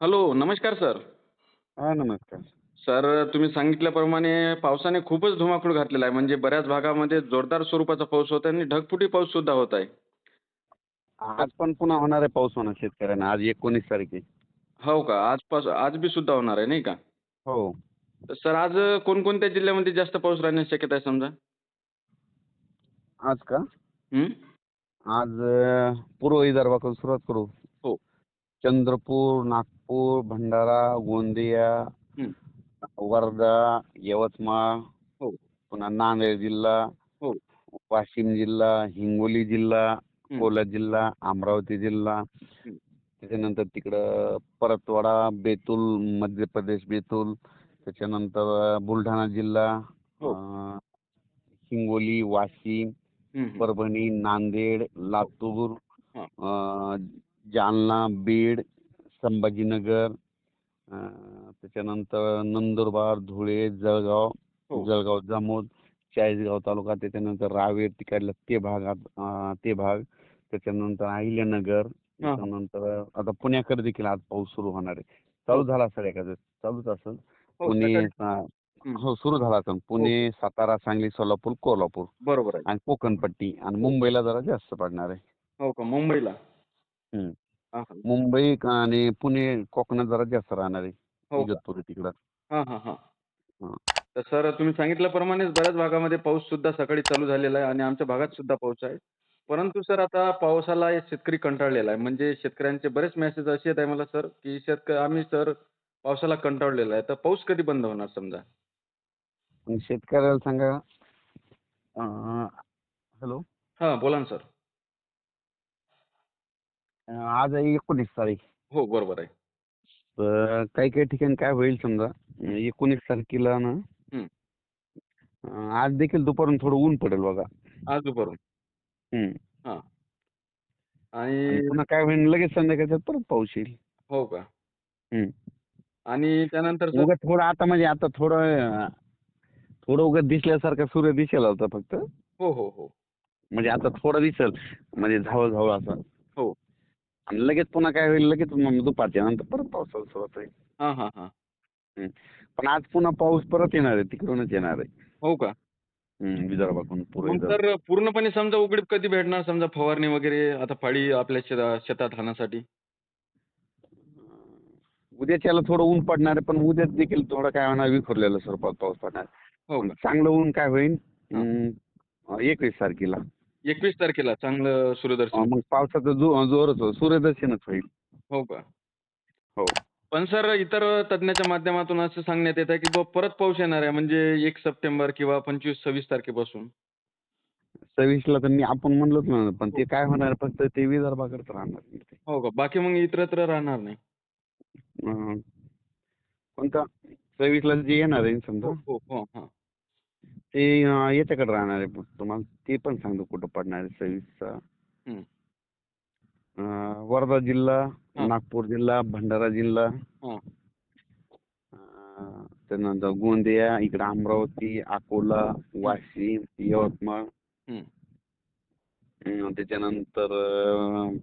Hello नमस्कार sir. हा नमस्कार. सर तुम्ही सांगितल्याप्रमाणे पावसाने खूपच धुमाकूळ घातलेला आहे. म्हणजे बऱ्याच भागामध्ये जोरदार स्वरूपाचा पाऊस होत आहे आणि ढगफुटी पाऊस सुद्धा होत आहे. आज पण पुन्हा होणार आहे पाऊस होणार शेतकऱ्यांना. आज एकोणीस तारीख. आहे हो का? आजपासून आज बी सुद्धा होणार आहे नाही का? हो. तर सर आज कोणकोणत्या जिल्ह्यामध्ये जास्त पाऊस राहण्याची शक्यता आहे समजा? आज का? हं? आज अं, पूर्व विदर्भाकडून सुरुवात करू. हो. चंद्रपूर नागपूर भंडारा गोंदिया हं. वर्धा यवतमाळ हो. पुन्हा नांदेड जिल्हा हो. वाशिम जिल्हा हिंगोली जिल्हा. अकोला जिल्हा अमरावती जिल्हा हं. त्याच्यानंतर तिकडं परतवाडा बेतूल मध्य प्रदेश बेतूल त्याच्यानंतर बुलढाणा जिल्हा हो. अं, हिंगोली वाशिम हं. परभणी नांदेड लातूर हा. अं, जालना बीड संभाजीनगर त्याच्यानंतर नंदुरबार धुळे जळगाव हो. जळगाव जामोद चाळीसगाव तालुका त्याच्यानंतर रावेर तिकडला ते भागात अं, ते भाग त्याच्यानंतर अहिल्यानगर हा. त्याच्यानंतर आता पुण्याकडे देखील आज पाऊस सुरू होणार आहे. चालू झाला असेल एखादं? चालूच असेल. हो, पुणे सकाळी- हं. हो सुरू झाला असेल. पुणे सातारा सांगली सोलापूर कोल्हापूर बरोबर आहे. आणि कोकणपट्टी आणि मुंबईला जरा जास्त पडणार आहे. हो का? मुंबईला. हं. हा, हा. मुंबई आणि पुणे कोकणात जरा जास्त राहणार आहे. हो का? इगतपुरी तिकडं. हां हां हां. हां. तर सर तुम्ही सांगितल्याप्रमाणेच बऱ्याच भागामध्ये पाऊस सुद्धा सकाळी चालू झालेला आहे आणि आमच्या भागात सुद्धा पाऊस आहे. परंतु सर आता पावसाला शेतकरी कंटाळलेला आहे. म्हणजे शेतकऱ्यांचे बरेच मेसेज असे येत आहे मला सर की शेतकरी आम्ही सर पावसाला कंटाळलेला आहे. तर पाऊस कधी बंद होणार समजा? आणि शेतकऱ्याला सांगा. हॅलो? हां बोला ना सर. आज आहे एकोणीस तारीख. हो बरोबर आहे. तर काही काही ठिकाणी काय होईल समजा एकोणीस तारखेला ना. अं, आज देखील दुपारून थोडं ऊन पडेल बघा. आज दुपारून? हं. आणि आणि पुन्हा काय होईल लगेच संध्याकाळच्या परत पाऊस येईल. हो का? हं. आणि त्यानंतर सर? थोडं आता म्हणजे आता थोडं अं, थोडं उगाच दिसल्यासारखा सूर्य दिसेल होता फक्त. हो हो हो. म्हणजे आता थोडं दिसेल. म्हणजे झावळ झावळ असं. आणि लगेच पुन्हा काय होईल? लगेच मग दुपारच्या नंतर परत पावसाला सुरुवात होईल. हां हां हां. पण आज पुन्हा पाऊस परत येणार आहे तिकडूनच येणार आहे. हो का? हं, विदर्भाकडून पूर्व मग विदर्भ तर पूर्णपणे समजा उघडीप कधी भेटणार? समजा फवारणी वगैरे आता फाळी आपल्या शेता शेतात राहण्यासाठी उद्याच्याला थोडं ऊन पडणार आहे पण उद्याच देखील थोडं काय होणार? विखुरलेलं स्वरूपात पाऊस पडणार. हो का? चांगलं ऊन काय होईल? एकवीस तारखेला. एकवीस तारखेला चांगलं सूर्यदर्शन. मग पावसाचं जो जोरच सूर्यदर्शनच होईल. हो का? हो. पण सर इतर तज्ञाच्या माध्यमातून असं सांगण्यात येत आहे की बुवा परत पाऊस येणार आहे. म्हणजे एक सप्टेंबर किंवा पंचवीस सव्वीस तारखेपासून. सव्वीसला तर मी आपण म्हणलोच ना पण ते काय होणार फक्त ते विदर्भाकडेच राहणार. हो का? बाकी मग इतरत्र राहणार नाही. अं, कोणता? सव्वीसला जे येणार आहे समजा. हो हो हो हां. ते अं, याच्याकडे राहणार आहे पण तुम्हाला ते पण सांगतो कुठं पडणार आहे सव्वीसचा. अं, वर्धा जिल्हा. नागपूर जिल्हा भंडारा जिल्हा हां. अं, त्यानंतर गोंदिया इकडे अमरावती अकोला वाशिम यवतमाळ. अं, त्याच्यानंतर अं,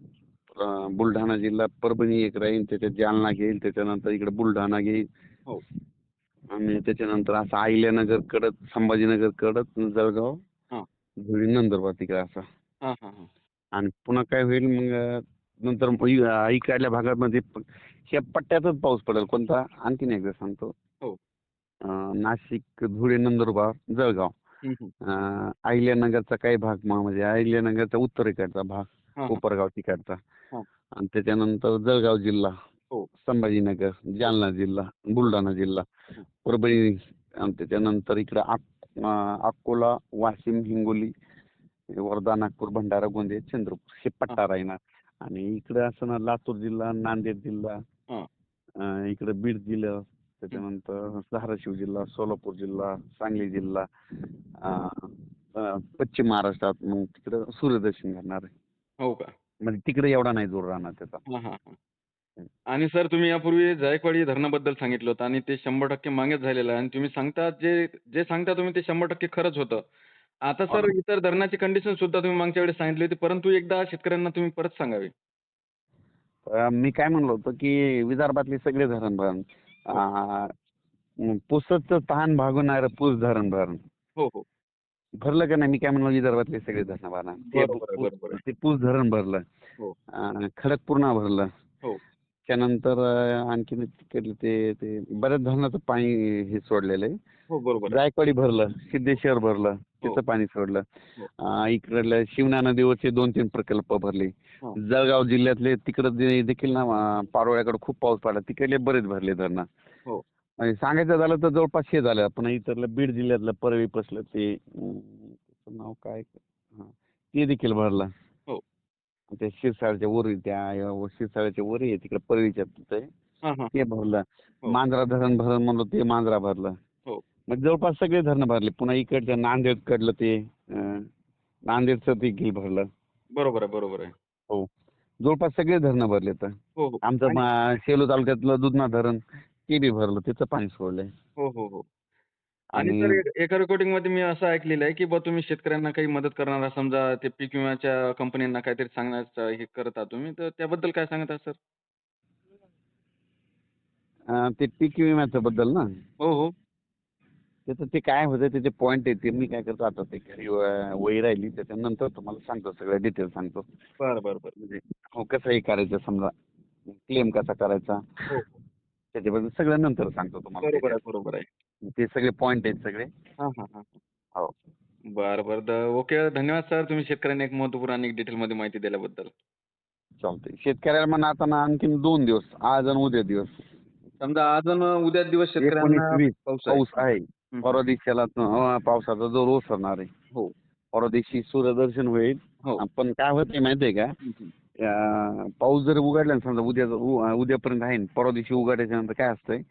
अं, बुलढाणा जिल्हा परभणी एक राहील त्याच्यात जालना घेईल त्याच्यानंतर इकडे बुलढाणा घेईल हो. आणि त्याच्यानंतर असं अहिल्यानगर कडत संभाजीनगर कडत जळगाव हां. धुळे नंदुरबार तिकडे असं हां हां हां आणि पुन्हा काय होईल मग नंतर मग इ- इकडल्या भागामध्ये प- ह्या पट्ट्यातच पाऊस पडेल कोणता आणखीन एकदा सांगतो हो. अं, नाशिक धुळे नंदुरबार जळगाव. अं, अहिल्यानगरचा काही भाग मग म्हणजे अहिल्यानगरचा उत्तरेकडचा भाग हां, हां. कोपरगाव तिकडचा हां. आणि त्याच्यानंतर जळगाव जिल्हा हो. संभाजीनगर जालना जिल्हा बुलढाणा जिल्हा. परभणी आणि त्याच्यानंतर इकडं अकोला वाशिम हिंगोली वर्धा नागपूर भंडारा गोंदिया चंद्रपूर हे पट्टा राहणार. आणि इकडे असं ना लातूर जिल्हा नांदेड जिल्हा इकडे बीड जिल्हा त्याच्यानंतर धाराशिव जिल्हा सोलापूर जिल्हा सांगली जिल्हा पश्चिम महाराष्ट्रात मग तिकडे सूर्यदर्शन घडणार आहे. हो का? म्हणजे तिकडे एवढा नाही जोर राहणार त्याचा. आणि सर तुम्ही यापूर्वी जायकवाडी धरणाबद्दल सांगितलं होतं आणि ते शंभर टक्के मागेच झालेलं आहे. आणि तुम्ही सांगता जे जे सांगता तुम्ही ते शंभर टक्के खरंच होतं. आता सर इतर धरणाची कंडिशन सुद्धा तुम्ही मागच्या वेळेस सांगितली होती परंतु एकदा शेतकऱ्यांना तुम्ही परत सांगावी. अं, मी काय म्हणलो होतो की विदर्भातले सगळे धरण भरण पुसचं तहान भागवणारं पूस धरण भरण. हो हो. भरलं का नाही? मी काय म्हणलो विदर्भातले सगळे धरण भरणं ते बरोबर. ते पूस धरण भरलं. हो. अं, खडकपूर्णा भरलं. हो. त्यानंतर आणखीन तिकडले ते ते बऱ्याच धरणाचं पाणी हे सोडलेलं आहे हो बरोबर आहे. जायकवाडी भरलं सिद्धेश्वर भरलं त्याचं पाणी सोडलं हो. अं, इकडलं शिवना नदीवरचे दोन तीन प्रकल्प भरले हो. जळगाव जिल्ह्यातले तिकडं जे देखील ना अं, पारोळ्याकडे खूप पाऊस पडला तिकडले बरेच भरले धरणं हो. आणि सांगायचं झालं तर जवळपास हे झालं पण इथलं बीड जिल्ह्यातलं परळी पसलं ते अं, त्याचं नाव काय हां, ते देखील भरलं हो. त्या शिरसाळच्या वरी त्या शिरसाळ्याच्या वरी आहे तिकडे परळीच्या तिथे. हां हां. ते भरलं. हो. मांजरा धरण भरण म्हणलं ते मांजरा भरलं. हो. मग जवळपास सगळे धरणं भरले. पुन्हा इकडच्या नांदेड कडलं ते नांदेडचं देखील भरलं. बरोबर आहे बरोबर आहे. जवळपास सगळे धरणं भरले तर. हो हो. आमचं सेलू तालुक्यातलं दुधना धरण ते बी भरलं. त्याचं पाणी सोडलंय. हो हो हो. आणि आणि सर एक- एका रेकॉर्डिंगमध्ये मी असं ऐकलेलं आहे की बा तुम्ही शेतकऱ्यांना काही मदत करणारा समजा ते पीक विम्याच्या कंपन्यांना काहीतरी सांगण्याचं हे करत तुम्ही तर त्याबद्दल काय सांगत आहात सर? अं, ते पीक विम्याचं बद्दल ना? हो हो. त्याचं ते काय होतं त्याचे पॉईंट आहेत ते मी काय करतो आता ते घरी व- वही राहिली त्याच्यानंतर तुम्हाला सांगतो सगळं डिटेल सांगतो. बरं बरं बरं. म्हणजे हो कसं हे करायचं समजा क्लेम कसा करायचा? हो. त्याच्याबद्दल सगळं नंतर सांगतो तुम्हाला. बरोबर आहे बरोबर आहे. ते सगळे पॉईंट आहेत सगळे. हां हां हां. हो. बरं बरं. द ओके. धन्यवाद सर. तुम्ही शेतकऱ्यांना एक महत्त्वपूर्ण आणि डिटेलमध्ये माहिती दिल्याबद्दल. चालतंय. शेतकऱ्याला म्हणा आता ना आणखीन दोन दिवस आज आणि उद्या दिवस. समजा आज आणि उद्या दिवस एकोणीस शेतकऱ्यांना वीस पाऊस आहे. पाऊस आहे. हं. परवा दिवशीला अं, पावसाचा जोर ओसरणार आहे. हो. परवा दिवशी सूर्यदर्शन होईल. हो. पण काय होते माहितीये का? हं, हं. पाऊस जर उघडला ना समजा उद्या उद्यापर्यंत आहे न, परवा दिवशी उघडायच्या नंतर काय असतंय.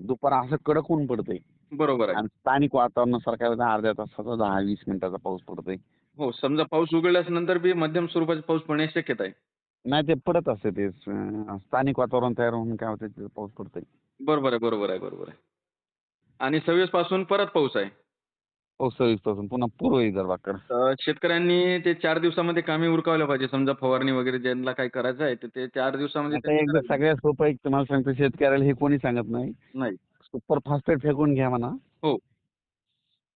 दुपार असं कडक ऊन पडतंय. बरोबर आहे. आणि स्थानिक वातावरणानुसार काय होतं अर्ध्या तासाचा दहा वीस मिनिटाचा पाऊस पडतोय. हो समजा पाऊस उघडल्यास नंतर बी मध्यम स्वरूपाचा पाऊस पडण्याची शक्यता आहे. नाही ते पडत असते ते स्थानिक वातावरण तयार होऊन काय होतं पाऊस पडतोय. बरोबर आहे बरोबर आहे बरोबर आहे. आणि सव्वीसपासून परत पाऊस आहे. सव्वीसपासून पुन्हा पूर्व विदर्भाकडे तर शेतकऱ्यांनी ते चार दिवसामध्ये कामे उरकावल्या पाहिजे. समजा फवारणी वगैरे ज्यांना काही करायचं आहे तर ते चार दिवसामध्ये आता त्यांनी एकदा सगळ्यात सोपं एक तुम्हाला सांगतो शेतकऱ्याला हे कोणी सांगत नाही. नाही. सुपर फास्फेट फेकून घ्या म्हणा. हो.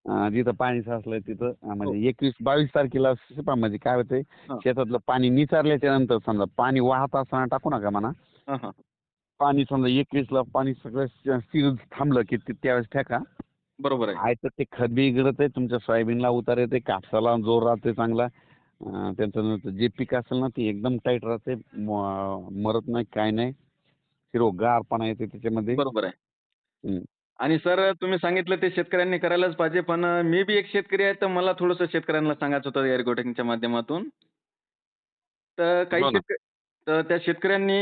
अं, जिथं पाणी साचलंय तिथं. अं, म्हणजे एकवीस बावीस तारखेला शिपा म्हणजे काय होतंय हा. शेतातलं पाणी निचारल्याच्या नंतर समजा पाणी वाहत असताना टाकू नका म्हणा. हां हां पाणी समजा एकवीसला पाणी सगळं स्थिर थांबलं की ते त्यावेळेस फेका. बरोबर आहे. तर ते खत बी आहे तुमच्या सोयाबीनला उतार येते कापसाला जोर राहते चांगला. अं, त्यांचं नंतर जे पीक असेल ना ते एकदम टाईट राहते मरत नाही काय नाही. हिरवगारपणा येते त्याच्यामध्ये. बरोबर आहे. आणि सर तुम्ही सांगितलं ते शेतकऱ्यांनी करायलाच पाहिजे पण मी बी एक शेतकरी आहे तर मला थोडंसं शेतकऱ्यांना सांगायचं होतं एअर गोटिंगच्या माध्यमातून. तर काही. शेतकरी तर त्या शेतकऱ्यांनी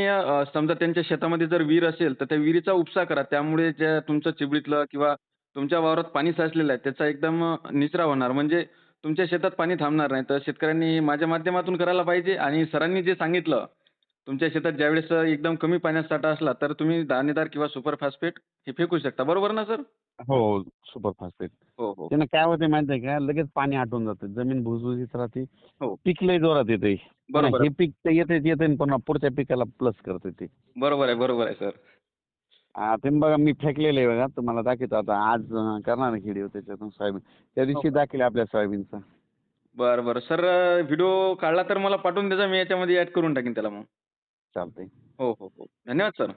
समजा त्यांच्या शेतामध्ये जर विहीर असेल तर त्या विहिरीचा उपसा करा. त्यामुळे ज्या तुमचं चिबडीतलं किंवा तुमच्या वावरात पाणी साचलेलं आहे त्याचा एकदम निचरा होणार. म्हणजे तुमच्या शेतात पाणी थांबणार नाही. तर शेतकऱ्यांनी माझ्या माध्यमातून करायला पाहिजे आणि सरांनी जे सांगितलं तुमच्या शेतात ज्यावेळेस एकदम कमी पाण्याचा साठा असला तर तुम्ही दाणेदार किंवा सुपर फॉस्फेट हे फेकू शकता. बरोबर ना सर? हो सुपर फास्फेट. हो हो. त्यानं काय होते माहिती आहे का? लगेच पाणी आटून जातं. जमीन भुसभुशीत राहते. हो. पीक लय जोरात येते बरोबर. हे पीक तर येते येते पण पुढच्या पिकाला प्लस करते ते. बरोबर आहे बरोबर आहे सर. आ, तुम्ही बघा मी फेकलेलं आहे बघा. तुम्हाला दाखवतो आता. आज करणार आहे व्हिडिओ त्याच्यातून सोयाबीन. त्या दिवशी हो. दाखवले आपल्या सोयाबीनचा. बरं बरं. सर व्हिडिओ काढला तर मला पाठवून द्यायचा मी याच्यामध्ये ऍड करून टाकीन त्याला मग. चालतंय. हो हो हो. धन्यवाद सर.